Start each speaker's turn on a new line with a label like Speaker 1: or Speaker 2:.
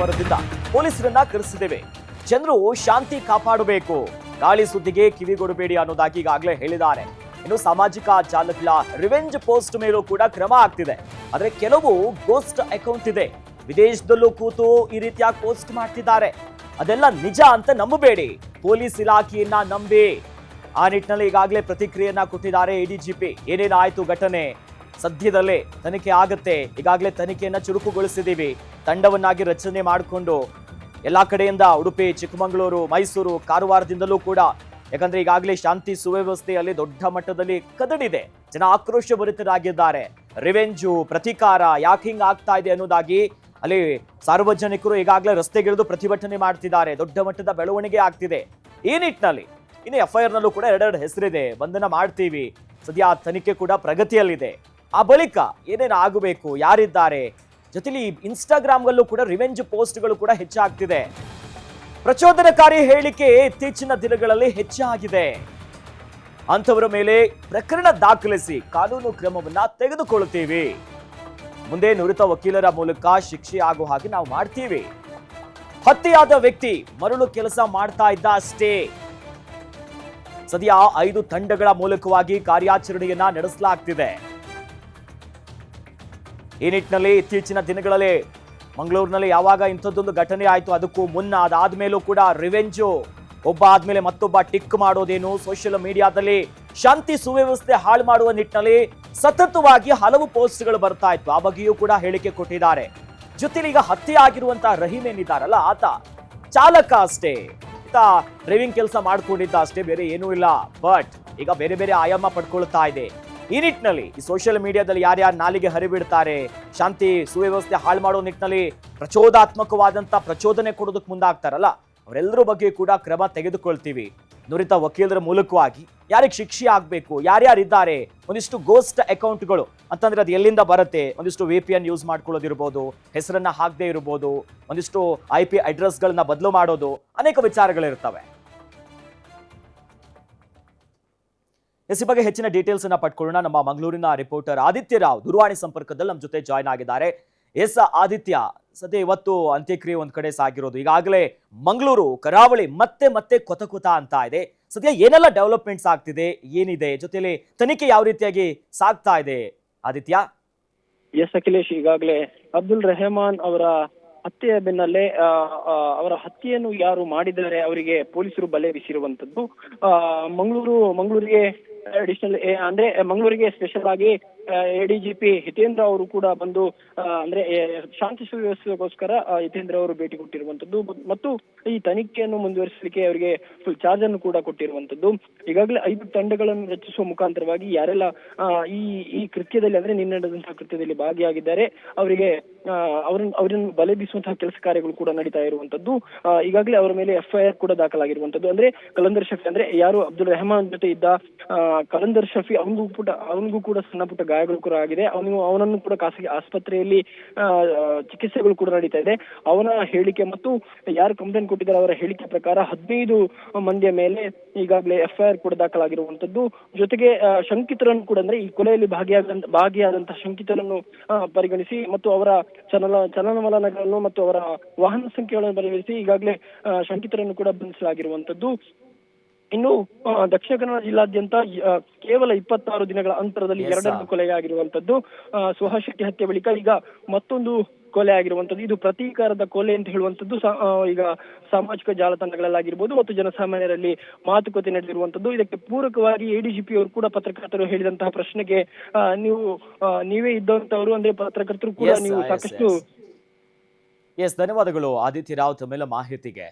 Speaker 1: ಬರೆದಿದ್ದ ಪೊಲೀಸರನ್ನ ಕರೆಸಿದ್ದೇವೆ. ಜನರು ಶಾಂತಿ ಕಾಪಾಡಬೇಕು. ಗಾಳಿ ಸುದ್ದಿಗೆ ಕಿವಿಗೊಡಬೇಡಿ ಅನ್ನೋದಾಗಿ ಈಗಾಗಲೇ ಹೇಳಿದ್ದಾರೆ. ಇನ್ನು ಸಾಮಾಜಿಕ ಜಾಲತಾಣ ರಿವೆಂಜ್ ಪೋಸ್ಟ್ ಮೇಲೂ ಕೂಡ ಕ್ರಮ ಆಗ್ತಿದೆ. ಆದರೆ ಕೆಲವು ಗೋಸ್ಟ್ ಅಕೌಂಟ್ ಇದೆ. ವಿದೇಶದಲ್ಲೂ ಕೂತು ಈ ರೀತಿಯ ಪೋಸ್ಟ್ ಮಾಡ್ತಿದ್ದಾರೆ. ಅದೆಲ್ಲ ನಿಜ ಅಂತ ನಂಬಬೇಡಿ. ಪೊಲೀಸ್ ಇಲಾಖೆಯನ್ನ ನಂಬಿ. ಆ ನಿಟ್ಟಿನಲ್ಲಿ ಈಗಾಗಲೇ ಪ್ರತಿಕ್ರಿಯೆಯನ್ನ ಕೊಟ್ಟಿದ್ದಾರೆ ಎಡಿಜಿಪಿ ಏನೇನಾಯ್ತು ಘಟನೆ? ಸದ್ಯದಲ್ಲೇ ತನಿಖೆ ಆಗುತ್ತೆ. ಈಗಾಗಲೇ ತನಿಖೆಯನ್ನ ಚುರುಕುಗೊಳಿಸಿದ್ದೀವಿ. ತಂಡವನ್ನಾಗಿ ರಚನೆ ಮಾಡಿಕೊಂಡು ಎಲ್ಲಾ ಕಡೆಯಿಂದ ಉಡುಪಿ, ಚಿಕ್ಕಮಗಳೂರು, ಮೈಸೂರು ಕಾರವಾರದಿಂದಲೂ ಕೂಡ ಯಾಕಂದ್ರೆ ಈಗಾಗಲೇ ಶಾಂತಿ ಸುವ್ಯವಸ್ಥೆಯಲ್ಲಿ ದೊಡ್ಡ ಮಟ್ಟದಲ್ಲಿ ಕದಡಿದೆ. ಜನ ಆಕ್ರೋಶಭರಿತರಾಗಿದ್ದಾರೆ. ರಿವೆಂಜು, ಪ್ರತೀಕಾರ ಯಾಕೆ ಹಿಂಗ್ ಆಗ್ತಾ ಇದೆ ಅನ್ನೋದಾಗಿ ಅಲ್ಲಿ ಸಾರ್ವಜನಿಕರು ಈಗಾಗಲೇ ರಸ್ತೆಗಿಳಿದು ಪ್ರತಿಭಟನೆ ಮಾಡ್ತಿದ್ದಾರೆ. ದೊಡ್ಡ ಮಟ್ಟದ ಬೆಳವಣಿಗೆ ಆಗ್ತಿದೆ. ಈ ನಿಟ್ಟಿನಲ್ಲಿ, ಇನ್ನು ಎಫ್ ಐ ನಲ್ಲೂ ಕೂಡ ಎರಡೆರಡು ಹೆಸರಿದೆ. ಬಂಧನ ಮಾಡ್ತೀವಿ. ಸದ್ಯ ಆ ತನಿಖೆ ಕೂಡ ಪ್ರಗತಿಯಲ್ಲಿದೆ. ಆ ಬಳಿಕ ಏನೇನು ಆಗಬೇಕು, ಯಾರಿದ್ದಾರೆ? ಜೊತೆಲಿ ಇನ್ಸ್ಟಾಗ್ರಾಮ್ಗಲ್ಲೂ ಕೂಡ ರಿವೆಂಜ್ ಪೋಸ್ಟ್ಗಳು ಕೂಡ ಹೆಚ್ಚಾಗ್ತಿದೆ. ಪ್ರಚೋದನಕಾರಿ ಹೇಳಿಕೆ ಇತ್ತೀಚಿನ ದಿನಗಳಲ್ಲಿ ಹೆಚ್ಚಾಗಿದೆ. ಅಂಥವರ ಮೇಲೆ ಪ್ರಕರಣ ದಾಖಲಿಸಿ ಕಾನೂನು ಕ್ರಮವನ್ನ ತೆಗೆದುಕೊಳ್ಳುತ್ತೀವಿ. ಮುಂದೆ ನುರಿತ ವಕೀಲರ ಮೂಲಕ ಶಿಕ್ಷೆ ಆಗೋ ಹಾಗೆ ನಾವು ಮಾಡ್ತೀವಿ. ಹತ್ಯೆಯಾದ ವ್ಯಕ್ತಿ ಮರಳು ಕೆಲಸ ಮಾಡ್ತಾ ಇದ್ದ ಅಷ್ಟೇ. ಸದ್ಯ ಐದು ತಂಡಗಳ ಮೂಲಕವಾಗಿ ಕಾರ್ಯಾಚರಣೆಯನ್ನ ನಡೆಸಲಾಗ್ತಿದೆ. ಈ ನಿಟ್ಟಿನಲ್ಲಿ ಇತ್ತೀಚಿನ ದಿನಗಳಲ್ಲಿ ಮಂಗಳೂರಿನಲ್ಲಿ ಯಾವಾಗ ಇಂಥದ್ದೊಂದು ಘಟನೆ ಆಯಿತು, ಅದಕ್ಕೂ ಮುನ್ನ ಅದಾದ್ಮೇಲೂ ಕೂಡ ರಿವೆಂಜು, ಒಬ್ಬ ಆದ್ಮೇಲೆ ಮತ್ತೊಬ್ಬ ಟಿಕ್ ಮಾಡೋದೇನು, ಸೋಷಿಯಲ್ ಮೀಡಿಯಾದಲ್ಲಿ ಶಾಂತಿ ಸುವ್ಯವಸ್ಥೆ ಹಾಳು ಮಾಡುವ ನಿಟ್ಟಿನಲ್ಲಿ ಸತತವಾಗಿ ಹಲವು ಪೋಸ್ಟ್ಗಳು ಬರ್ತಾ ಇತ್ತು. ಆ ಬಗ್ಗೆಯೂ ಕೂಡ ಹೇಳಿಕೆ ಕೊಟ್ಟಿದ್ದಾರೆ. ಜೊತೆಲಿ ಈಗ ಹತ್ಯೆ ಆಗಿರುವಂತಹ ರಹೀಮ್ ಏನಿದ್ದಾರಲ್ಲ, ಆತ ಚಾಲಕ ಅಷ್ಟೇ. ಆತ ಡ್ರೈವಿಂಗ್ ಕೆಲಸ ಮಾಡ್ಕೊಂಡಿದ್ದ ಅಷ್ಟೇ, ಬೇರೆ ಏನೂ ಇಲ್ಲ. ಬಟ್ ಈಗ ಬೇರೆ ಬೇರೆ ಆಯಾಮ ಪಡ್ಕೊಳ್ತಾ ಇದೆ. ಈ ನಿಟ್ಟಿನಲ್ಲಿ ಈ ಸೋಷಿಯಲ್ ಮೀಡಿಯಾದಲ್ಲಿ ಯಾರ್ಯಾರು ನಾಲಿಗೆ ಹರಿಬಿಡ್ತಾರೆ, ಶಾಂತಿ ಸುವ್ಯವಸ್ಥೆ ಹಾಳು ಮಾಡೋ ನಿಟ್ಟಿನಲ್ಲಿ ಪ್ರಚೋದಾತ್ಮಕವಾದಂಥ ಪ್ರಚೋದನೆ ಕೊಡೋದಕ್ಕೆ ಮುಂದಾಗ್ತಾರಲ್ಲ, ಅವರೆಲ್ಲರ ಬಗ್ಗೆ ಕೂಡ ಕ್ರಮ ತೆಗೆದುಕೊಳ್ತೀವಿ. ನುರಿತ ವಕೀಲರ ಮೂಲಕವಾಗಿ ಯಾರಿಗೆ ಶಿಕ್ಷೆ ಆಗಬೇಕು ಯಾರ್ಯಾರಿದ್ದಾರೆ ಒಂದಿಷ್ಟು ಗೋಸ್ಟ್ ಅಕೌಂಟ್ಗಳು ಅಂತಂದ್ರೆ ಅದು ಎಲ್ಲಿಂದ ಬರುತ್ತೆ, ಒಂದಿಷ್ಟು ವಿ ಪಿ ಎನ್ ಯೂಸ್ ಮಾಡ್ಕೊಳ್ಳೋದಿರ್ಬೋದು, ಹೆಸರನ್ನ ಹಾಕದೇ ಇರ್ಬೋದು, ಒಂದಿಷ್ಟು ಐ ಪಿ ಅಡ್ರೆಸ್ಗಳನ್ನ ಬದಲು ಮಾಡೋದು, ಅನೇಕ ವಿಚಾರಗಳಿರ್ತವೆ. ಎಸ್ ಬಗ್ಗೆ ಹೆಚ್ಚಿನ ಡೀಟೇಲ್ಸ್ ಅನ್ನ ಪಡ್ಕೊಳ್ಳೋಣ. ನಮ್ಮ ಮಂಗಳೂರಿನ ರಿಪೋರ್ಟರ್ ಆದಿತ್ಯ ರಾವ್ ದೂರವಾಣಿ ಸಂಪರ್ಕದಲ್ಲಿ ನಮ್ಮ ಜೊತೆ ಜಾಯ್ನ್ ಆಗಿದ್ದಾರೆ. ಎಸ್, ಆದಿತ್ಯ, ಸದ್ಯ ಇವತ್ತು ಅಂತ್ಯಕ್ರಿಯೆ ಒಂದ್ ಕಡೆ ಸಾಗಿರೋದು. ಈಗಾಗಲೇ ಮಂಗಳೂರು, ಕರಾವಳಿ ಮತ್ತೆ ಮತ್ತೆ ಕೊತ ಕೊತ ಅಂತ ಇದೆ. ಸದ್ಯ ಏನೆಲ್ಲ ಡೆವಲಪ್ಮೆಂಟ್ಸ್ ಆಗ್ತಿದೆ, ಏನಿದೆ, ಜೊತೆಲಿ ತನಿಖೆ ಯಾವ ರೀತಿಯಾಗಿ ಸಾಗ್ತಾ ಇದೆ, ಆದಿತ್ಯ?
Speaker 2: ಎಸ್, ಅಖಿಲೇಶ್, ಈಗಾಗಲೇ ಅಬ್ದುಲ್ ರೆಹಮಾನ್ ಅವರ ಹತ್ಯೆಯ ಬೆನ್ನಲ್ಲೇ ಅವರ ಹತ್ಯೆಯನ್ನು ಯಾರು ಮಾಡಿದ್ದಾರೆ, ಅವರಿಗೆ ಪೊಲೀಸರು ಬಲೆ ಬೀಸಿರುವಂತದ್ದು ಮಂಗಳೂರು, ಮಂಗಳೂರಿಗೆ ಅಡಿಷನಲ್ ಅಂದ್ರೆ ಮಂಗಳೂರಿಗೆ ಸ್ಪೆಷಲ್ ಆಗಿ ಎಡಿಜಿಪಿ ಹಿತೇಂದ್ರ ಅವರು ಕೂಡ ಬಂದು ಅಂದ್ರೆ ಶಾಂತಿ ಸುವ್ಯವಸ್ಥೆಗೋಸ್ಕರ ಹಿತೇಂದ್ರ ಅವರು ಭೇಟಿ ಕೊಟ್ಟಿರುವಂತದ್ದು ಮತ್ತು ಈ ತನಿಖೆಯನ್ನು ಮುಂದುವರಿಸಲಿಕ್ಕೆ ಅವರಿಗೆ ಫುಲ್ ಚಾರ್ಜ್ ಅನ್ನು ಕೂಡ ಕೊಟ್ಟಿರುವಂತದ್ದು ಈಗಾಗಲೇ ಐದು ತಂಡಗಳನ್ನು ರಚಿಸುವ ಮುಖಾಂತರವಾಗಿ ಯಾರೆಲ್ಲ ಈ ಈ ಕೃತ್ಯದಲ್ಲಿ, ಅಂದ್ರೆ ನಿನ್ನೆ ನಡೆದಂತಹ ಕೃತ್ಯದಲ್ಲಿ ಭಾಗಿಯಾಗಿದ್ದಾರೆ, ಅವರಿಗೆ ಅವರನ್ನು ಅವರನ್ನು ಬಲೆ ಬೀಸುವಂತಹ ಕೆಲಸ ಕಾರ್ಯಗಳು ಕೂಡ ನಡೀತಾ ಇರುವಂತದ್ದು ಈಗಾಗಲೇ ಅವರ ಮೇಲೆ ಎಫ್ಐಆರ್ ಕೂಡ ದಾಖಲಾಗಿರುವಂತದ್ದು ಅಂದ್ರೆ, ಕಲಂದರ್ ಶಫಿ, ಅಂದ್ರೆ ಯಾರು ಅಬ್ದುಲ್ ರೆಹಮಾನ್ ಜೊತೆ ಇದ್ದ ಕಲಂದರ್ ಶಫಿ, ಅವನಿಗೂ ಕೂಡ ಅವನಿಗೂ ಕೂಡ ಸಣ್ಣ ಪುಟ್ಟ ಗಾಯಗಳು ಕೂಡ ಆಗಿದೆ. ಅವನು, ಅವನನ್ನು ಕೂಡ ಖಾಸಗಿ ಆಸ್ಪತ್ರೆಯಲ್ಲಿ ಚಿಕಿತ್ಸೆಗಳು ಕೂಡ ನಡೀತಾ ಇದೆ. ಅವನ ಹೇಳಿಕೆ ಮತ್ತು ಯಾರು ಕಂಪ್ಲೇಂಟ್ ಕೊಟ್ಟಿದ್ದಾರೆ ಅವರ ಹೇಳಿಕೆ ಪ್ರಕಾರ ಹದಿನೈದು ಮಂದಿಯ ಮೇಲೆ ಈಗಾಗಲೇ ಎಫ್ಐಆರ್ ಕೂಡ ದಾಖಲಾಗಿರುವಂತದ್ದು. ಜೊತೆಗೆ ಶಂಕಿತರನ್ನು ಕೂಡ ಅಂದ್ರೆ ಈ ಕೊಲೆಯಲ್ಲಿ ಭಾಗಿಯಾದಂತ ಭಾಗಿಯಾದಂತಹ ಶಂಕಿತರನ್ನು ಪರಿಗಣಿಸಿ ಮತ್ತು ಅವರ ಚಲನ, ಚಲನವಲನಗಳನ್ನು ಮತ್ತು ಅವರ ವಾಹನ ಸಂಖ್ಯೆಗಳನ್ನು ಪರಿಗಣಿಸಿ ಈಗಾಗಲೇ ಶಂಕಿತರನ್ನು ಕೂಡ ಬಂಧಿಸಲಾಗಿರುವಂತದ್ದು. ಇನ್ನು ದಕ್ಷಿಣ ಕನ್ನಡ ಜಿಲ್ಲಾದ್ಯಂತ ಕೇವಲ ಇಪ್ಪತ್ತಾರು ದಿನಗಳ ಅಂತರದಲ್ಲಿ
Speaker 1: ಎರಡನೇ
Speaker 2: ಕೊಲೆ ಆಗಿರುವಂತದ್ದು ಸುಹಾಸ್ ಶೆಟ್ಟಿ ಹತ್ಯೆ ಬಳಿಕ ಈಗ ಮತ್ತೊಂದು ಕೊಲೆ ಆಗಿರುವಂತದ್ದು ಇದು ಪ್ರತೀಕಾರದ ಕೊಲೆ ಅಂತ ಹೇಳುವಂತದ್ದು ಈಗ ಸಾಮಾಜಿಕ ಜಾಲತಾಣಗಳಲ್ಲಾಗಿರ್ಬೋದು ಮತ್ತು ಜನಸಾಮಾನ್ಯರಲ್ಲಿ ಮಾತುಕತೆ ನಡೆದಿರುವಂತದ್ದು ಇದಕ್ಕೆ ಪೂರಕವಾಗಿ ಎಡಿಜಿಪಿ ಅವರು ಕೂಡ ಪತ್ರಕರ್ತರು ಹೇಳಿದಂತಹ ಪ್ರಶ್ನೆಗೆ ನೀವು ನೀವೇ ಇದ್ದಂತವರು ಅಂದ್ರೆ ಪತ್ರಕರ್ತರು ಕೂಡ ನೀವು ಸಾಕಷ್ಟು
Speaker 1: ಎಸ್ ಧನ್ಯವಾದಗಳು ಆದಿತ್ಯ ರಾವ್ ತಮ್ಮೆಲ್ಲ ಮಾಹಿತಿಗೆ.